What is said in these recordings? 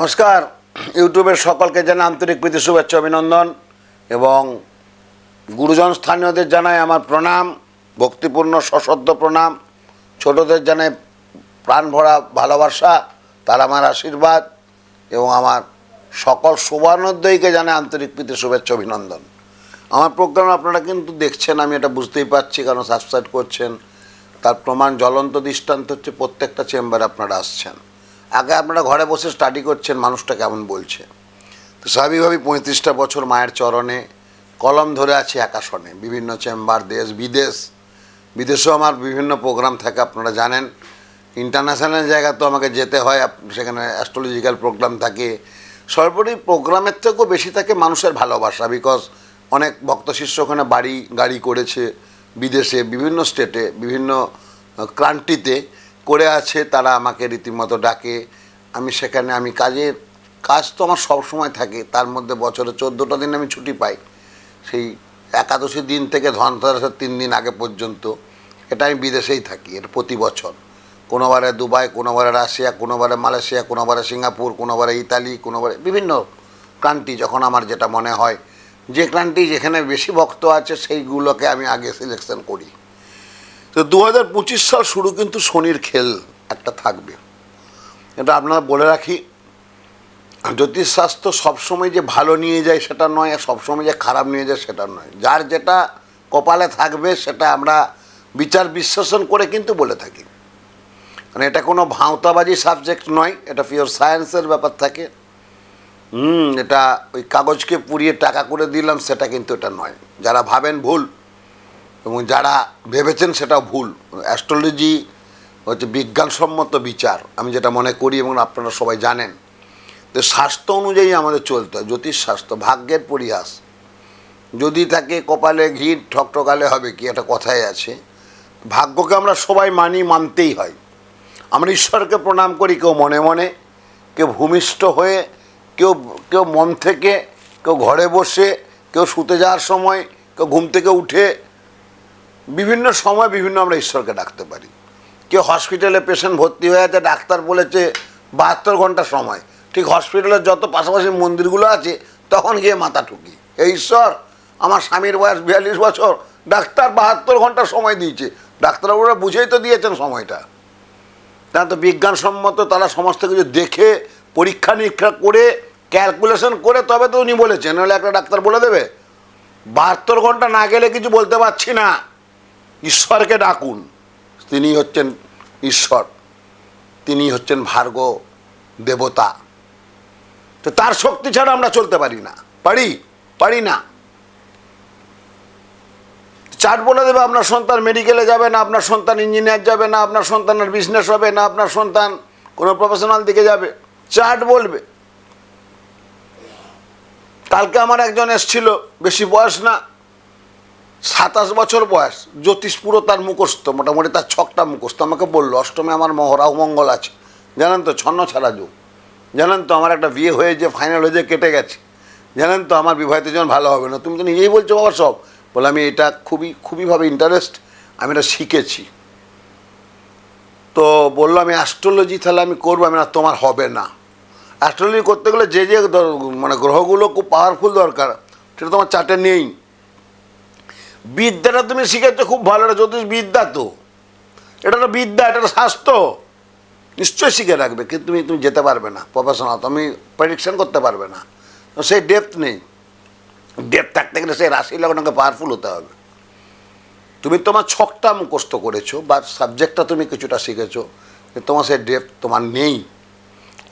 নমস্কার। ইউটিউবের সকলকে জানাই আন্তরিক প্রীতি, শুভেচ্ছা, অভিনন্দন এবং গুরুজন স্থানীয়দের জানাই আমার প্রণাম, ভক্তিপূর্ণ সশ্রদ্ধ প্রণাম। ছোটদের জানাই প্রাণ ভরা ভালোবাসা, তার আমার আশীর্বাদ এবং আমার সকল শুভানোদ্দয়ীকে জানাই আন্তরিক প্রীতি, শুভেচ্ছা, অভিনন্দন। আমার প্রোগ্রাম আপনারা কিন্তু দেখছেন, আমি এটা বুঝতেই পারছি, কারণ সাবস্ক্রাইব করছেন। তার প্রমাণ জ্বলন্ত দৃষ্টান্ত হচ্ছে প্রত্যেকটা চেম্বারে আপনারা আসছেন। আগে আপনারা ঘরে বসে স্টাডি করছেন, মানুষটা কেমন বলছে? তো স্বাভাবিকভাবেই পঁয়ত্রিশটা বছর মায়ের চরণে কলম ধরে আছে একাশনে বিভিন্ন চেম্বার, দেশ, বিদেশ। বিদেশেও আমার বিভিন্ন প্রোগ্রাম থাকে, আপনারা জানেন। ইন্টারন্যাশনাল জায়গা তো আমাকে যেতে হয় সেখানে অ্যাস্ট্রোলজিক্যাল প্রোগ্রাম থাকে। সর্বোপরি প্রোগ্রামের থেকেও বেশি থাকে মানুষের ভালোবাসা বিকজ অনেক ভক্ত শিষ্য ওখানে বাড়ি, গাড়ি করেছে বিদেশে, বিভিন্ন স্টেটে বিভিন্ন ক্রান্তিতে করে আছে, তারা আমাকে রীতিমতো ডাকে। আমি সেখানে, আমি কাজের কাজ তো আমার সব সময় থাকে, তার মধ্যে বছরে চোদ্দোটা দিন আমি ছুটি পাই। সেই একাদশী দিন থেকে ধনতেরাসের তিন দিন আগে পর্যন্ত এটা আমি বিদেশেই থাকি, এটা প্রতি বছর। কোনোবারে দুবাই কোনোবারে রাশিয়া কোনোবারে মালয়েশিয়া কোনোবারে সিঙ্গাপুর কোনোবারে ইতালি কোনোবারে বিভিন্ন ক্রান্তি যখন আমার যেটা মনে হয়। যে ক্রান্তি যেখানে বেশি ভক্ত আছে, সেইগুলোকে আমি আগে সিলেকশন করি। তো দু হাজার পঁচিশ সাল শুরু কিন্তু শনির খেল একটা থাকবে। এটা আপনারা বলে রাখি, জ্যোতিষশাস্ত্র সবসময় যে ভালো নিয়ে যায় সেটা নয়, আর সবসময় যে খারাপ নিয়ে যায় সেটা নয়। যার যেটা কপালে থাকবে সেটা আমরা বিচার বিশ্লেষণ করে কিন্তু বলে থাকি। মানে এটা কোনো ভাঁওতাবাজি সাবজেক্ট নয়, এটা পিওর সায়েন্সের ব্যাপার থাকে। হুম, এটা ওই কাগজকে পুড়িয়ে টাকা করে দিলাম, সেটা কিন্তু এটা নয়। যারা ভাবেন ভুল এবং যারা ভেবেছেন সেটা ভুল, অ্যাস্ট্রোলজি হচ্ছে বিজ্ঞানসম্মত বিচার, আমি যেটা মনে করি এবং আপনারা সবাই জানেন তো স্বাস্থ্য অনুযায়ী আমাদের চলতে হয়, জ্যোতিষ স্বাস্থ্য, ভাগ্যের পরিহাস। যদি তাকে কপালে ঘি ঠকঠকালে হবে কি, একটা কথাই আছে, ভাগ্যকে আমরা সবাই মানি, মানতেই হয়। আমরা ঈশ্বরকে প্রণাম করি, কেউ মনে মনে, কেউ ভূমিষ্ঠ হয়ে, কেউ কেউ মন থেকে, কেউ ঘরে বসে, কেউ শুতে যাওয়ার সময়, কেউ ঘুম থেকে উঠে বিভিন্ন সময় বিভিন্ন আমরা ঈশ্বরকে ডাকতে পারি। কেউ হসপিটালে পেশেন্ট ভর্তি হয়ে আছে, ডাক্তার বলেছে বাহাত্তর ঘণ্টা সময়। ঠিক হসপিটালের যত পাশাপাশি মন্দিরগুলো আছে, তখন গিয়ে মাথা ঠুকি। এই ঈশ্বর, আমার স্বামীর বয়স বিয়াল্লিশ বছর, ডাক্তার বাহাত্তর ঘণ্টা সময় দিয়েছে। ডাক্তারবাবুরা বুঝেই তো দিয়েছেন সময়টা। তারা তো বিজ্ঞানসম্মত, তারা সমস্ত কিছু দেখে, পরীক্ষা নিরীক্ষা করে ক্যালকুলেশন করে, তবে তো উনি বলেছেন। নাহলে একটা ডাক্তার বলে দেবে, বাহাত্তর ঘণ্টা না গেলে কিছু বলতে পারছি না। ঈশ্বরকে ডাকুন। তিনি হচ্ছেন ঈশ্বর। তিনি হচ্ছেন ভার্গ দেবতা। তো তার শক্তি ছাড়া আমরা চলতে পারি না। পারি? পারি না। চার্ট বলে দেবে, আপনার সন্তান মেডিকেলে যাবে না, আপনার সন্তান ইঞ্জিনিয়ার যাবে না, আপনার সন্তানের বিজনেস হবে না, আপনার সন্তান কোনো প্রফেশনাল দিকে যাবে। চার্ট বলবে। কালকে আমার একজন এসছিল, বেশি বয়স না সাতাশ বছর বয়স, জ্যোতিষ পুরো তার মুখস্থ, মোটামুটি তার ছকটা মুখস্থ। আমাকে বলল, অষ্টমে আমার মহ- রাহু মঙ্গল আছে। জানেন তো, ছন্ন ছাড়া যুগ। জানেন তো, আমার একটা বিয়ে হয়ে যে ফাইনাল হয়ে যে কেটে গেছে। জানেন তো, আমার বিবাহিত জীবন ভালো হবে না। তুমি তো নিজেই বলছো বাবা সব। বলে, আমি এটা খুবই, খুবইভাবে ইন্টারেস্ট আমি এটা শিখেছি। তো বলল, আমি অ্যাস্ট্রোলজি তাহলে আমি করব, আমি না, তোমার হবে না। অ্যাস্ট্রোলজি করতে গেলে যে যে মানে গ্রহগুলো খুব পাওয়ারফুল দরকার, সেটা তোমার চার্টে নেই। বিদ্যাটা তুমি শিখেছো খুব ভালো এটা জ্যোতিষ বিদ্যা তো। এটা তো বিদ্যা, এটা স্বাস্থ্য। নিশ্চয়ই শিখে রাখবে, কিন্তু তুমি তুমি যেতে পারবে না প্রফেশনাল তুমি প্রেডিকশন করতে পারবে না। সেই ডেপথ নেই। ডেপথ থাকতে গেলে সেই রাশি লগ্নকে পাওয়ারফুল হতে হবে। তুমি তোমার ছকটা মুখস্থ করেছ, বা সাবজেক্টটা তুমি কিছুটা শিখেছো তোমার সেই ডেপথ তোমার নেই।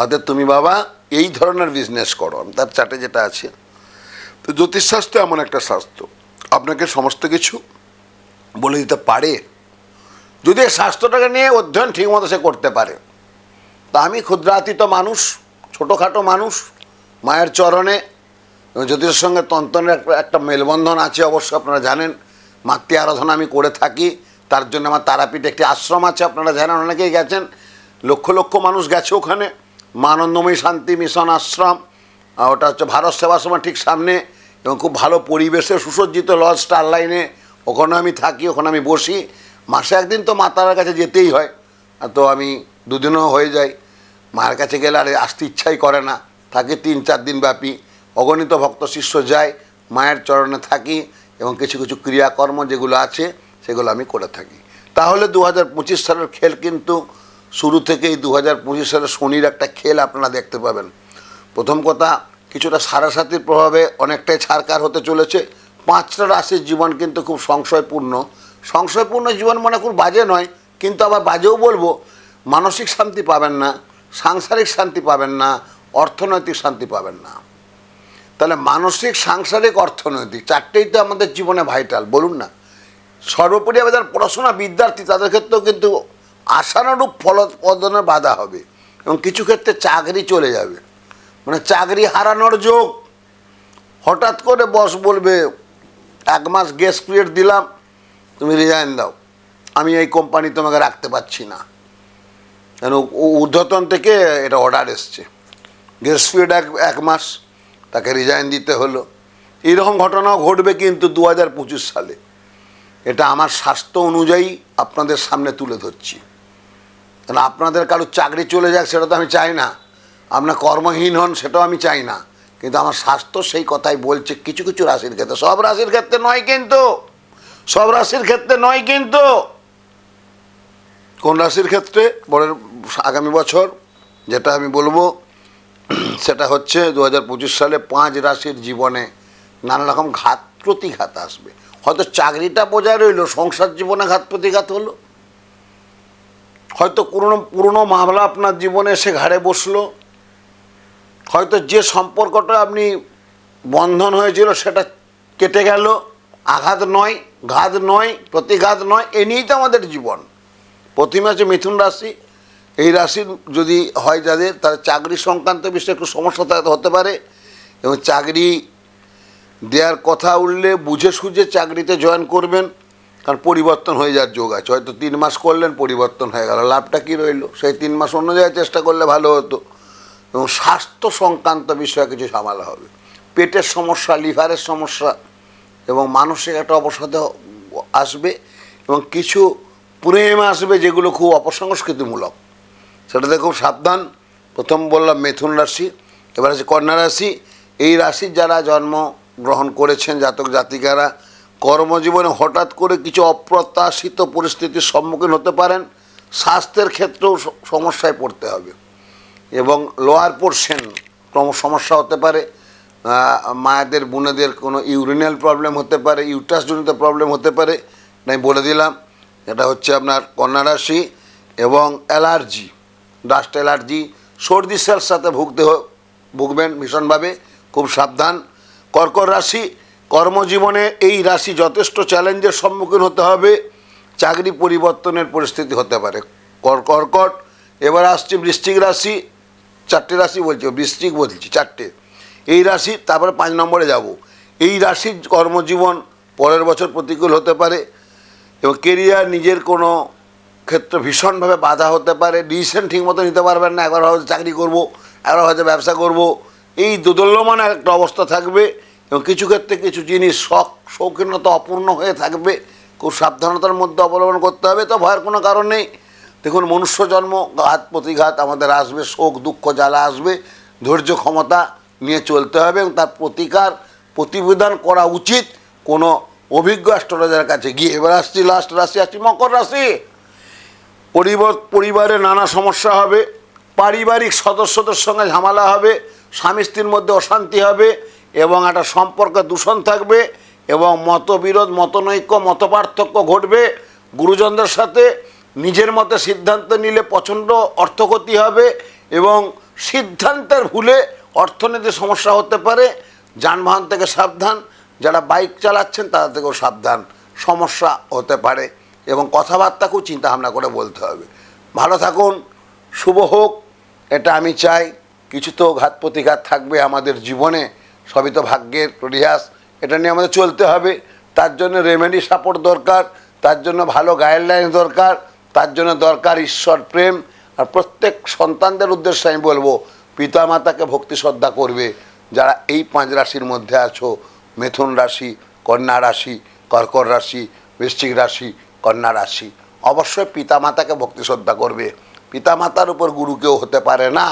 অর্থাৎ তুমি বাবা, এই ধরনের বিজনেস করো। তার চাটে যেটা আছে, তো জ্যোতিষশাস্ত্র এমন একটা শাস্ত্র আপনাকে সমস্ত কিছু বলে দিতে পারে। যদি স্বাস্থ্যটাকে নিয়ে অধ্যয়ন ঠিকমতো সে করতে পারে। তা আমি ক্ষুদ্রাতীত মানুষ, ছোটোখাটো মানুষ, মায়ের চরণে জ্যোতিষের সঙ্গে তন্ত্রের একটা- মেলবন্ধন আছে অবশ্য আপনারা জানেন, মাতৃ আরাধনা আমি করে থাকি, তার জন্য আমার তারাপীঠে একটি আশ্রম আছে, আপনারা জানেন, অনেকেই গেছেন। লক্ষ লক্ষ মানুষ গেছে ওখানে। মা আনন্দময়ী শান্তি মিশন আশ্রম ওটা হচ্ছে ভারত সেবাশ্রমের ঠিক সামনে। এবং খুব ভালো পরিবেশে সুসজ্জিত লজ, স্টার লাইনে ওখানে আমি থাকি, ওখানে আমি বসি। মাসে একদিন তো মা তারার কাছে যেতেই হয় তো আমি দুদিনও হয়ে যাই মায়ের কাছে গেলে আর আসতে ইচ্ছাই করে না। থাকে তিন চার দিন ব্যাপী। অগণিত ভক্ত শিষ্য যায়, মায়ের চরণে থাকি এবং কিছু কিছু ক্রিয়াকর্ম যেগুলো আছে, সেগুলো আমি করে থাকি। তাহলে দু হাজার পঁচিশ সালের খেল কিন্তু শুরু থেকেই দু হাজার পঁচিশ সালের শনির একটা খেল আপনারা দেখতে পাবেন। প্রথম কথা কিছুটা সারাসাতির প্রভাবে অনেকটাই ছাড়কার হতে চলেছে। পাঁচটা রাশির জীবন কিন্তু খুব সংশয়পূর্ণ। সংশয়পূর্ণ জীবন মানে খুব বাজে নয়, কিন্তু আবার বাজেও বলব, মানসিক শান্তি পাবেন না, সাংসারিক শান্তি পাবেন না, অর্থনৈতিক শান্তি পাবেন না। তাহলে মানসিক, সাংসারিক, অর্থনৈতিক চারটেই তো আমাদের জীবনে ভাইটাল, বলুন না। সর্বোপরি আমাদের পড়াশোনা, বিদ্যার্থী, তাদের ক্ষেত্রেও কিন্তু আশানুরূপ ফলপ্রদনের বাধা হবে এবং কিছু ক্ষেত্রে চাকরি চলে যাবে। মানে চাকরি হারানোর যোগ। হঠাৎ করে বস বলবে, এক মাস গেস্ট পিরিয়ড দিলাম, তুমি রিজাইন দাও। আমি এই কোম্পানি তোমাকে রাখতে পারছি না। কেন ঊর্ধ্বতন থেকে এটা অর্ডার এসছে। গেস্ট পিরিয়ড এক এক মাস, তাকে রিজাইন দিতে হলো। এইরকম ঘটনাও ঘটবে কিন্তু দু হাজার পঁচিশ সালে। এটা আমার স্বাস্থ্য অনুযায়ী আপনাদের সামনে তুলে ধরছি। কেন আপনাদের কারও চাকরি চলে যাক, সেটা তো আমি চাই না। আপনার কর্মহীন হন, সেটাও আমি চাই না। কিন্তু আমার স্বাস্থ্য সেই কথাই বলছে, কিছু কিছু রাশির ক্ষেত্রে। সব রাশির ক্ষেত্রে নয় কিন্তু। সব রাশির ক্ষেত্রে নয় কিন্তু। কোন রাশির ক্ষেত্রে? পরের আগামী বছর, যেটা আমি বলব, সেটা হচ্ছে দু হাজার পঁচিশ সালে পাঁচ রাশির জীবনে নানা রকম ঘাত প্রতিঘাত আসবে। হয়তো চাকরিটা বজায় রইল, সংসার জীবনে ঘাত প্রতিঘাত হলো। হয়তো পুরনো পুরনো মামলা আপনার জীবনে এসে ঘাড়ে বসল। হয়তো যে সম্পর্কটা আপনি বন্ধন হয়েছিল সেটা কেটে গেল, আঘাত নয়, ঘাত নয়, প্রতিঘাত নয়, এ নিয়েই তো আমাদের জীবন। প্রথমে আছে মিথুন রাশি, এই রাশির যদি হয় যাদের, তাদের চাকরি সংক্রান্ত বিষয়ে একটু সমস্যা হতে পারে। এবং চাকরি দেওয়ার কথা উঠলে বুঝে সুঝে চাকরিতে জয়েন করবেন, কারণ পরিবর্তন হয়ে যাওয়ার যোগ আছে। হয়তো তিন মাস করলেন, পরিবর্তন হয়ে গেল। লাভটা কী রইল? সেই তিন মাস অন্য জায়গায় চেষ্টা করলে ভালো হতো। এবং স্বাস্থ্য সংক্রান্ত বিষয়ে কিছু সামালা হবে। পেটের সমস্যা, লিভারের সমস্যা এবং মানসিক একটা অবসাদে আসবে এবং কিছু প্রেম আসবে যেগুলো খুব অপসংস্কৃতিমূলক সেটাতে খুব সাবধান। প্রথম বললাম মিথুন রাশি, এবার আছে কন্যা রাশি। এই রাশির যারা জন্ম গ্রহণ করেছেন, জাতক জাতিকারা, কর্মজীবনে হঠাৎ করে কিছু অপ্রত্যাশিত পরিস্থিতির সম্মুখীন হতে পারেন। স্বাস্থ্যের ক্ষেত্রেও সমস্যায় পড়তে হবে। এবং লোয়ার পোর্শন ক্রম সমস্যা হতে পারে মায়েদের, বোনেদের কোনো ইউরিনাল প্রবলেম হতে পারে ইউটাসজনিত প্রবলেম হতে পারে। আমি বলে দিলাম, এটা হচ্ছে আপনার কন্যা রাশি এবং অ্যালার্জি ডাস্ট অ্যালার্জি সর্দি সেলর সাথে ভুগতে ভুগবেন ভীষণভাবে, খুব সাবধান। কর্কট রাশি, কর্মজীবনে এই রাশি যথেষ্ট চ্যালেঞ্জের সম্মুখীন হতে হবে, চাকরি পরিবর্তনের পরিস্থিতি হতে পারে। কর কর্কট এবার আসছে বৃশ্চিক রাশি চারটে রাশি বলছি, বৃশ্চিক বলছি, চারটে। এই রাশি, তারপরে পাঁচ নম্বরে যাব। এই রাশির কর্মজীবন পরের বছর প্রতিকূল হতে পারে এবং কেরিয়ার নিজের কোনো ক্ষেত্রে ভীষণভাবে বাধা হতে পারে। ডিসিশন ঠিক মতো নিতে পারবেন না, একবার হয়তো চাকরি করব, একবার হয়তো ব্যবসা করব। এই দোদল্যমান একটা অবস্থা থাকবে এবং কিছু ক্ষেত্রে কিছু জিনিস শখ, শৌখিনতা অপূর্ণ হয়ে থাকবে। খুব সাবধানতার মধ্যে অবলম্বন করতে হবে, তো ভয়ের কোনো কারণ নেই। দেখুন, মনুষ্য জন্ম, ঘাত, প্রতিঘাত, আমাদের আসবে শোক, দুঃখ, জ্বালা আসবে, ধৈর্য, ক্ষমতা নিয়ে চলতে হবে এবং তার প্রতিকার প্রতিবেদন করা উচিত কোনো অভিজ্ঞ অ্যাস্ট্রোলজারের কাছে। গিয়ে এবার আসছি লাস্ট রাশি আসছি, মকর রাশি। পরিবার পরিবারে নানা সমস্যা হবে, পারিবারিক সদস্যদের সঙ্গে ঝামেলা হবে, স্বামী স্ত্রীর মধ্যে অশান্তি হবে এবং একটা সম্পর্কে দূষণ থাকবে এবং মতবিরোধ, মতনৈক্য, মতপার্থক্য ঘটবে। গুরুজনদের সাথে নিজের মতে সিদ্ধান্ত নিলে প্রচণ্ড অর্থক্ষতি হবে এবং সিদ্ধান্তের ভুলে অর্থনীতির সমস্যা হতে পারে, যানবাহন থেকে সাবধান, যারা বাইক চালাচ্ছেন তাদের থেকেও সাবধান, সমস্যা হতে পারে এবং কথাবার্তাকেও চিন্তা ভাবনা করে বলতে হবে। ভালো থাকুন, শুভ হোক, এটা আমি চাই। কিছু তো ঘাত প্রতিঘাত থাকবে আমাদের জীবনে, সবই তো ভাগ্যের রিহাস এটা নিয়ে আমাদের চলতে হবে। তার জন্য রেমেডি সাপোর্ট দরকার, তার জন্য ভালো গাইডলাইন দরকার তার জন্য দরকার ঈশ্বর, প্রেম আর প্রত্যেক সন্তানদের উদ্দেশ্যে আমি বলব পিতা মাতাকে ভক্তি শ্রদ্ধা করবে। যারা এই পাঁচ রাশির মধ্যে আছো, মিথুন রাশি, কন্যা রাশি, কর্কট রাশি, বৃশ্চিক রাশি, কন্যা রাশি, অবশ্যই পিতা মাতাকে ভক্তি শ্রদ্ধা করবে। পিতামাতার উপর গুরু কেউ হতে পারে না।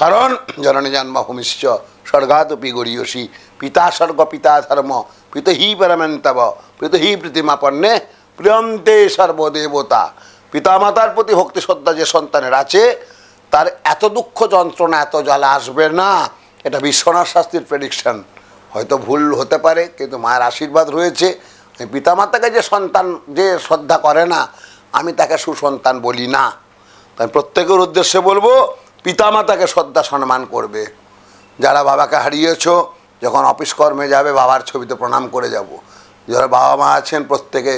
কারণ জননী জন্মভূমিশ্চ, স্বর্গাদপি গরীয়সী, পিতা স্বর্গ, পিতা ধর্ম পিত হি পরমন্তব পিত হি প্রতিমাপন্নে, প্রিয়ন্তে সর্বদেবতা। পিতামাতার প্রতি ভক্তি শ্রদ্ধা যে সন্তানের আছে, তার এত দুঃখ যন্ত্রণা, এত জ্বালা আসবে না। এটা বিশ্বনাথ শাস্ত্রীর প্রেডিকশন হয়তো ভুল হতে পারে, কিন্তু মায়ের আশীর্বাদ রয়েছে। পিতামাতাকে যে সন্তান, যে শ্রদ্ধা করে না, আমি তাকে সুসন্তান বলি না। তাই প্রত্যেকের উদ্দেশ্যে বলব, পিতামাতাকে শ্রদ্ধা সম্মান করবে। যারা বাবাকে হারিয়েছো, যখন অফিস কর্মে যাবে, বাবার ছবিতে প্রণাম করে যাব। যারা বাবা মা আছেন, প্রত্যেকে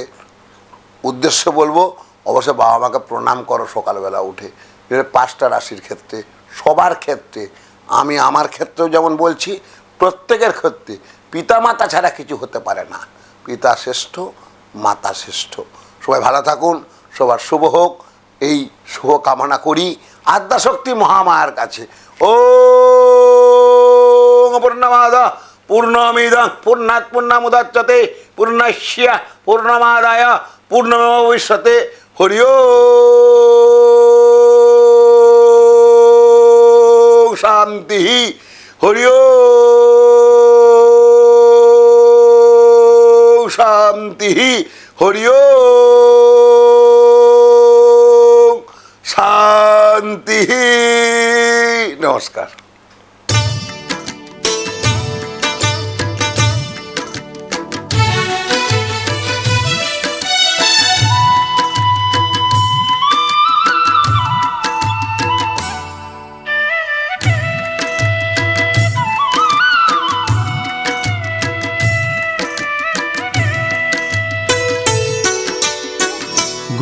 উদ্দেশ্য বলব অবশ্যই বাবা মাকে প্রণাম করো সকালবেলা উঠে। পাঁচটা রাশির ক্ষেত্রে, সবার ক্ষেত্রে, আমি আমার ক্ষেত্রেও যেমন বলছি, প্রত্যেকের ক্ষেত্রে। পিতা মাতা ছাড়া কিছু হতে পারে না। পিতা শ্রেষ্ঠ, মাতা শ্রেষ্ঠ। সবাই ভালো থাকুন, সবার শুভ হোক। এই শুভ কামনা করি আদ্যাশক্তি মহামায়ার কাছে। ও পূর্ণমাদা, পূর্ণমিদং, পূর্ণাৎ পূর্ণামুদাচ্যতে পূর্ণস্য পূর্ণমাদায় পূর্ণমেব ভবিষ্যতে হরি শান্তি হরি শান্তি হরি শান্তি। নমস্কার।